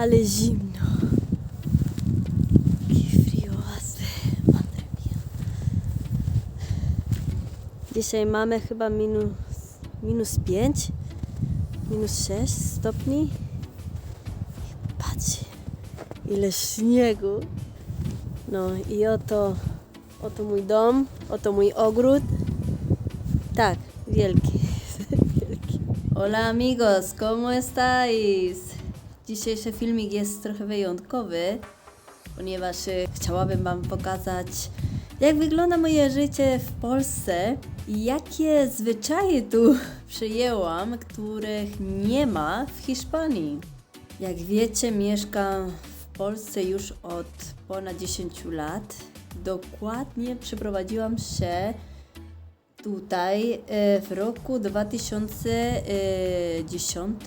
Ale zimno. Dzisiaj mamy chyba minus, minus 5, minus 6 stopni. Patrzcie, ile śniegu. No i oto, oto mój dom, oto mój ogród. Tak, wielki, wielki. Hola amigos, ¿cómo estáis? Dzisiejszy filmik jest trochę wyjątkowy, ponieważ e, chciałabym Wam pokazać, jak wygląda moje życie w Polsce i jakie zwyczaje tu przyjęłam, których nie ma w Hiszpanii. Jak wiecie, mieszkam w Polsce już od ponad 10 lat. Dokładnie przeprowadziłam się tutaj e, w roku 2010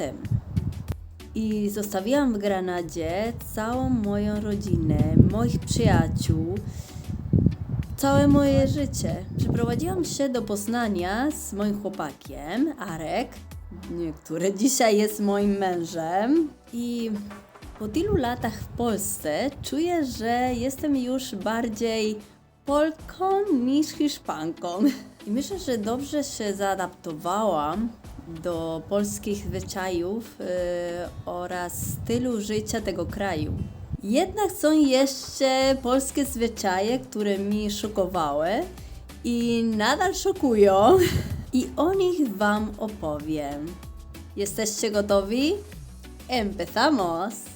i zostawiłam w Granadzie całą moją rodzinę, moich przyjaciół, całe moje życie. Przeprowadziłam się do Poznania z moim chłopakiem, Arek, który dzisiaj jest moim mężem i po tylu latach w Polsce czuję, że jestem już bardziej Polką niż Hiszpanką. I myślę, że dobrze się zaadaptowałam do polskich zwyczajów yy, oraz stylu życia tego kraju. Jednak są jeszcze polskie zwyczaje, które mi szokowały i nadal szokują. I o nich Wam opowiem. Jesteście gotowi? Empezamos!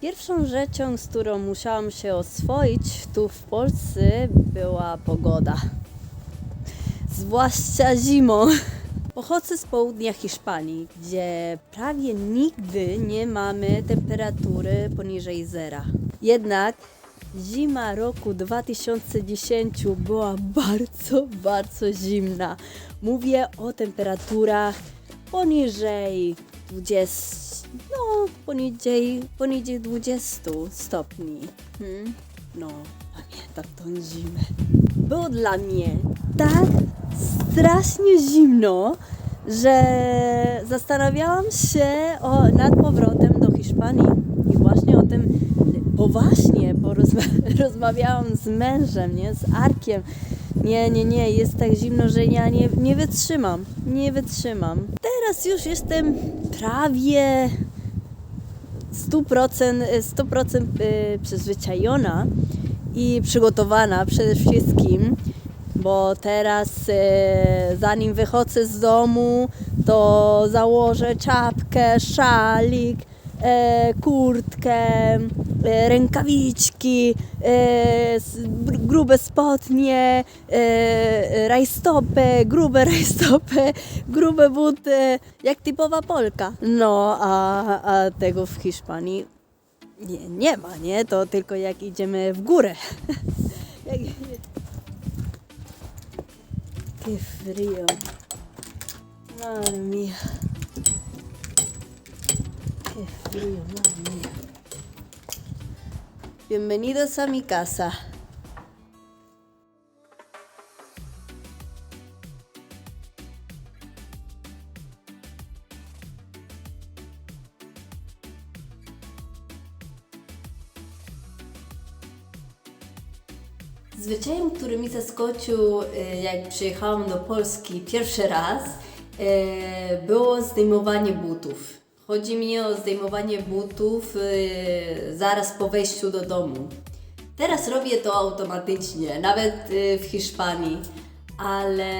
Pierwszą rzeczą, z którą musiałam się oswoić tu w Polsce, była pogoda. Zwłaszcza zimą. Pochodzę z południa Hiszpanii, gdzie prawie nigdy nie mamy temperatury poniżej zera. Jednak zima roku 2010 była bardzo, bardzo zimna. Mówię o temperaturach poniżej 20, no poniżej, poniżej 20 stopni. Hmm? No, pamiętam tą zimę. Było dla mnie tak strasznie zimno, że zastanawiałam się o, nad powrotem do Hiszpanii. I właśnie o tym poważnie porozma- rozmawiałam z mężem, nie? z Arkiem. Nie, nie, nie, jest tak zimno, że ja nie, nie wytrzymam. Nie wytrzymam. Teraz już jestem prawie 100%, 100% y, przyzwyczajona i przygotowana przede wszystkim, bo teraz e, zanim wychodzę z domu, to założę czapkę, szalik, kurtkę, e, rękawiczki, e, grube spodnie, e, rajstopy, grube rajstopy, grube buty, jak typowa Polka. No, a, a tego w Hiszpanii nie, nie ma, nie? To tylko jak idziemy w górę. Qué frío. Madre mía. Qué frío, madre mía. Bienvenidos a mi casa. Zwyczajem, który mi zaskoczył, e, jak przyjechałam do Polski pierwszy raz, e, było zdejmowanie butów. Chodzi mi o zdejmowanie butów e, zaraz po wejściu do domu. Teraz robię to automatycznie, nawet e, w Hiszpanii, ale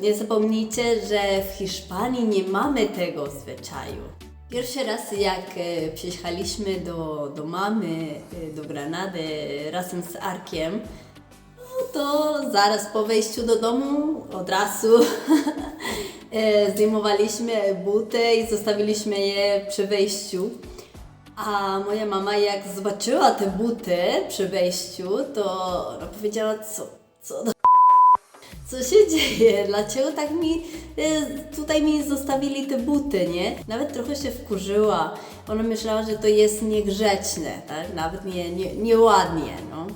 nie zapomnijcie, że w Hiszpanii nie mamy tego zwyczaju. Pierwszy raz jak e, przyjechaliśmy do, do mamy, e, do Granady razem z Arkiem, no to zaraz po wejściu do domu od razu zdejmowaliśmy buty i zostawiliśmy je przy wejściu. A moja mama jak zobaczyła te buty przy wejściu, to powiedziała, co, co do Co się dzieje? Dlaczego tak mi e, tutaj mi zostawili te buty, nie? Nawet trochę się wkurzyła. Ona myślała, że to jest niegrzeczne, tak? Nawet nie, nie, nieładnie, no.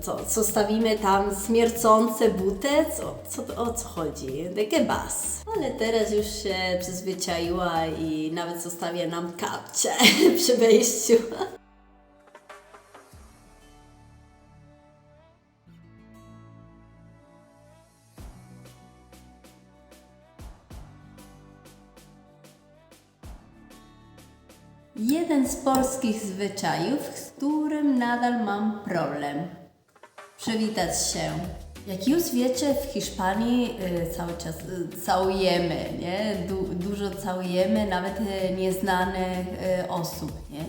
Co, co stawimy tam śmiercące buty? Co, co, o co chodzi? Takie bas. Ale teraz już się przyzwyczaiła i nawet zostawia nam kapcie przy wejściu. Jeden z polskich zwyczajów, z którym nadal mam problem. Przywitać się. Jak już wiecie, w Hiszpanii y, cały czas y, całujemy, nie? Du, dużo całujemy, nawet y, nieznanych osób, nie?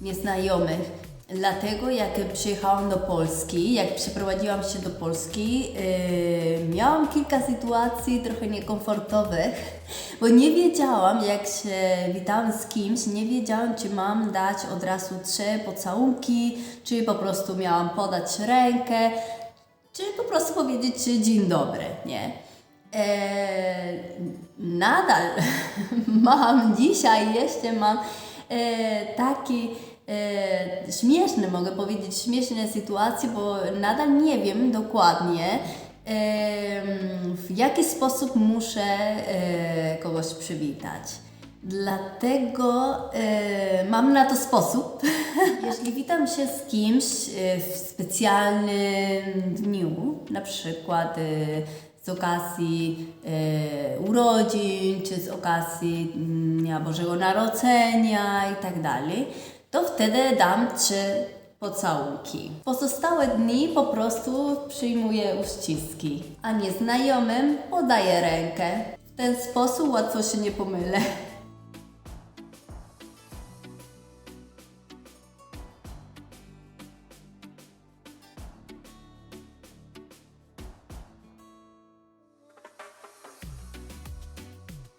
Nieznajomych. Dlatego jak przyjechałam do Polski, jak przeprowadziłam się do Polski, yy, miałam kilka sytuacji trochę niekomfortowych, bo nie wiedziałam, jak się witałam z kimś, nie wiedziałam, czy mam dać od razu trzy pocałunki, czy po prostu miałam podać rękę, czy po prostu powiedzieć dzień dobry, nie? Eee, nadal mam dzisiaj jeszcze mam e, taki e, śmieszny, mogę powiedzieć, śmieszne sytuacje, bo nadal nie wiem dokładnie, w jaki sposób muszę e, kogoś przywitać. Dlatego e, mam na to sposób. Jeśli witam się z kimś w specjalnym dniu, na przykład z okazji e, urodzin, czy z okazji Dnia Bożego Narodzenia i tak dalej, to wtedy dam trzy pocałunki. Pozostałe dni po prostu przyjmuję uściski, a nieznajomym podaję rękę. W ten sposób łatwo się nie pomylę.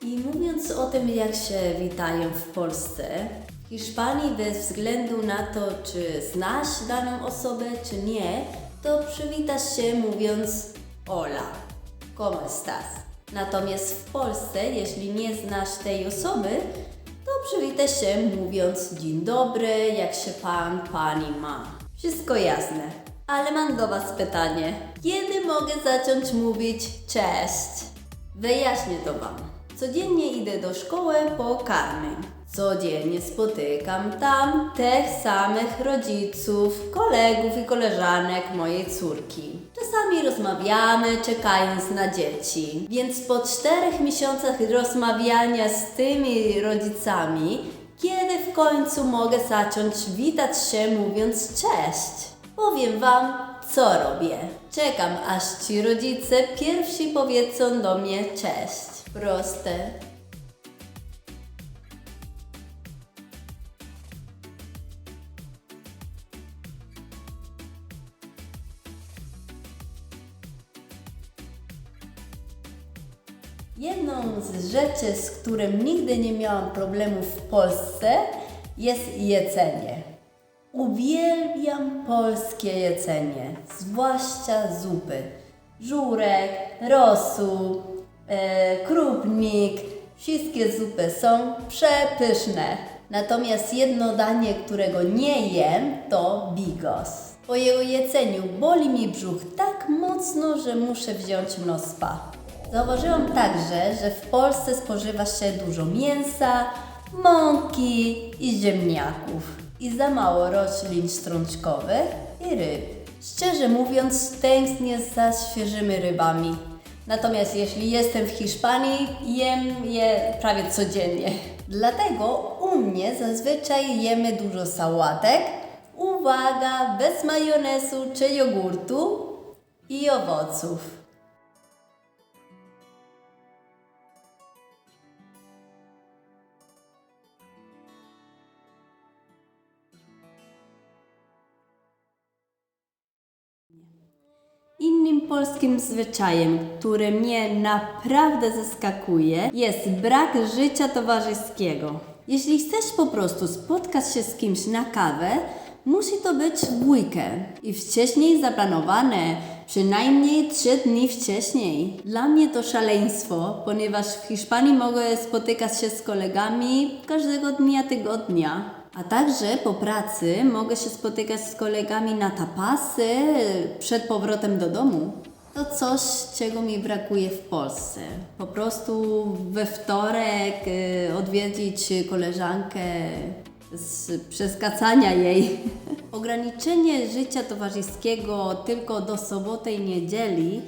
I mówiąc o tym, jak się witają w Polsce, Hiszpanii bez względu na to, czy znasz daną osobę, czy nie, to przywitasz się mówiąc hola, ¿cómo estás? Natomiast w Polsce, jeśli nie znasz tej osoby, to przywitasz się mówiąc dzień dobry, jak się pan, pani ma. Wszystko jasne. Ale mam do Was pytanie. Kiedy mogę zacząć mówić cześć? Wyjaśnię to Wam. Codziennie idę do szkoły po karmy. Codziennie spotykam tam tych samych rodziców, kolegów i koleżanek mojej córki. Czasami rozmawiamy, czekając na dzieci. Więc po czterech miesiącach rozmawiania z tymi rodzicami, kiedy w końcu mogę zacząć witać się mówiąc cześć? Powiem Wam, co robię. Czekam, aż ci rodzice pierwsi powiedzą do mnie cześć. Proste. Jedną z rzeczy, z którym nigdy nie miałam problemów w Polsce, jest jedzenie. Uwielbiam polskie jedzenie, zwłaszcza zupy. Żurek, rosół, e, krupnik, wszystkie zupy są przepyszne. Natomiast jedno danie, którego nie jem, to bigos. Po jego jedzeniu boli mi brzuch tak mocno, że muszę wziąć mnóstwa. Zauważyłam także, że w Polsce spożywa się dużo mięsa, mąki i ziemniaków i za mało roślin strączkowych i ryb. Szczerze mówiąc, tęsknię za świeżymi rybami. Natomiast jeśli jestem w Hiszpanii, jem je prawie codziennie. Dlatego u mnie zazwyczaj jemy dużo sałatek, uwaga, bez majonezu czy jogurtu i owoców. Polskim zwyczajem, który mnie naprawdę zaskakuje, jest brak życia towarzyskiego. Jeśli chcesz po prostu spotkać się z kimś na kawę, Musi to być w dwójkę i wcześniej zaplanowane, przynajmniej trzy dni wcześniej. Dla mnie to szaleństwo, ponieważ w Hiszpanii mogę spotykać się z kolegami każdego dnia tygodnia. A także po pracy mogę się spotykać z kolegami na tapasy przed powrotem do domu. To coś, czego mi brakuje w Polsce. Po prostu we wtorek y, odwiedzić koleżankę z przeskacania jej. Ograniczenie życia towarzyskiego tylko do soboty i niedzieli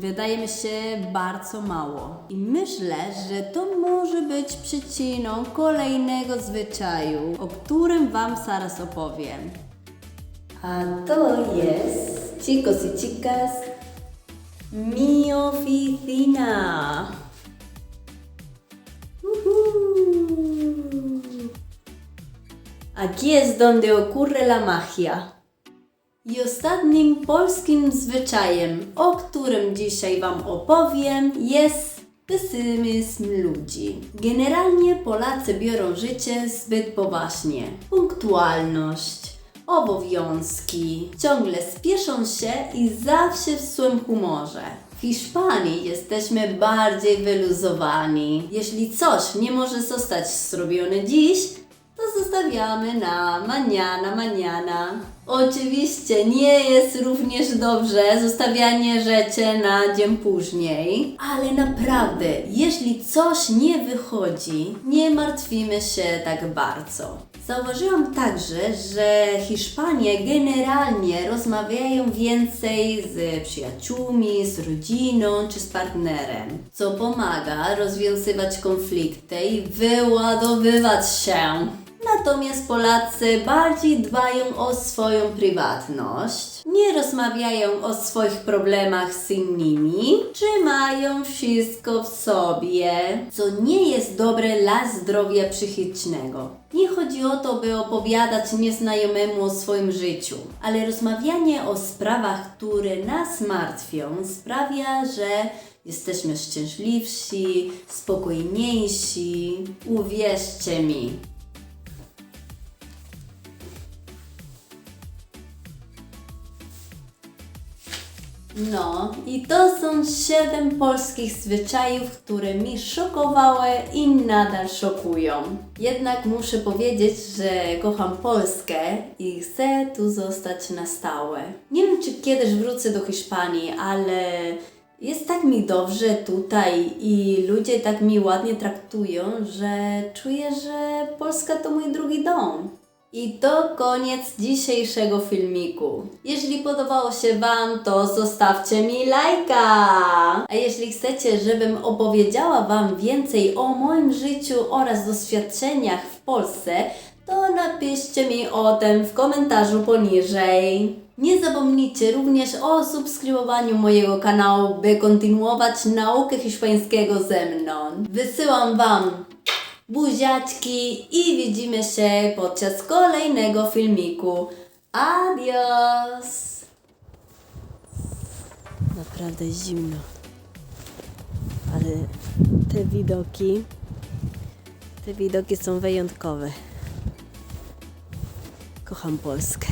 wydaje mi się bardzo mało. I myślę, że to może być przyczyną kolejnego zwyczaju, o którym Wam zaraz opowiem. A to jest, chicos y chicas, mi oficina. Aquí es donde ocurre la magia. I ostatnim polskim zwyczajem, o którym dzisiaj Wam opowiem, jest pesymizm ludzi. Generalnie Polacy biorą życie zbyt poważnie. Punktualność, obowiązki, ciągle spieszą się i zawsze w złym humorze. W Hiszpanii jesteśmy bardziej wyluzowani. Jeśli coś nie może zostać zrobione dziś, to zostawiamy na maniana, maniana. Oczywiście nie jest również dobrze zostawianie rzeczy na dzień później, ale naprawdę, jeśli coś nie wychodzi, nie martwimy się tak bardzo. Zauważyłam także, że Hiszpanie generalnie rozmawiają więcej z przyjaciółmi, z rodziną czy z partnerem, co pomaga rozwiązywać konflikty i wyładowywać się. Natomiast Polacy bardziej dbają o swoją prywatność, nie rozmawiają o swoich problemach z innymi, trzymają wszystko w sobie, co nie jest dobre dla zdrowia psychicznego. Nie chodzi o to, by opowiadać nieznajomemu o swoim życiu, ale rozmawianie o sprawach, które nas martwią, sprawia, że jesteśmy szczęśliwsi, spokojniejsi. Uwierzcie mi. No, i to są siedem polskich zwyczajów, które mi szokowały i nadal szokują. Jednak muszę powiedzieć, że kocham Polskę i chcę tu zostać na stałe. Nie wiem, czy kiedyś wrócę do Hiszpanii, ale jest tak mi dobrze tutaj i ludzie tak mi ładnie traktują, że czuję, że Polska to mój drugi dom. I to koniec dzisiejszego filmiku. Jeśli podobało się Wam, to zostawcie mi lajka. A jeśli chcecie, żebym opowiedziała Wam więcej o moim życiu oraz doświadczeniach w Polsce, to napiszcie mi o tym w komentarzu poniżej. Nie zapomnijcie również o subskrybowaniu mojego kanału, by kontynuować naukę hiszpańskiego ze mną. Wysyłam Wam buziaczki i widzimy się podczas kolejnego filmiku. Adios! Naprawdę zimno. Ale te widoki, te widoki są wyjątkowe. Kocham Polskę.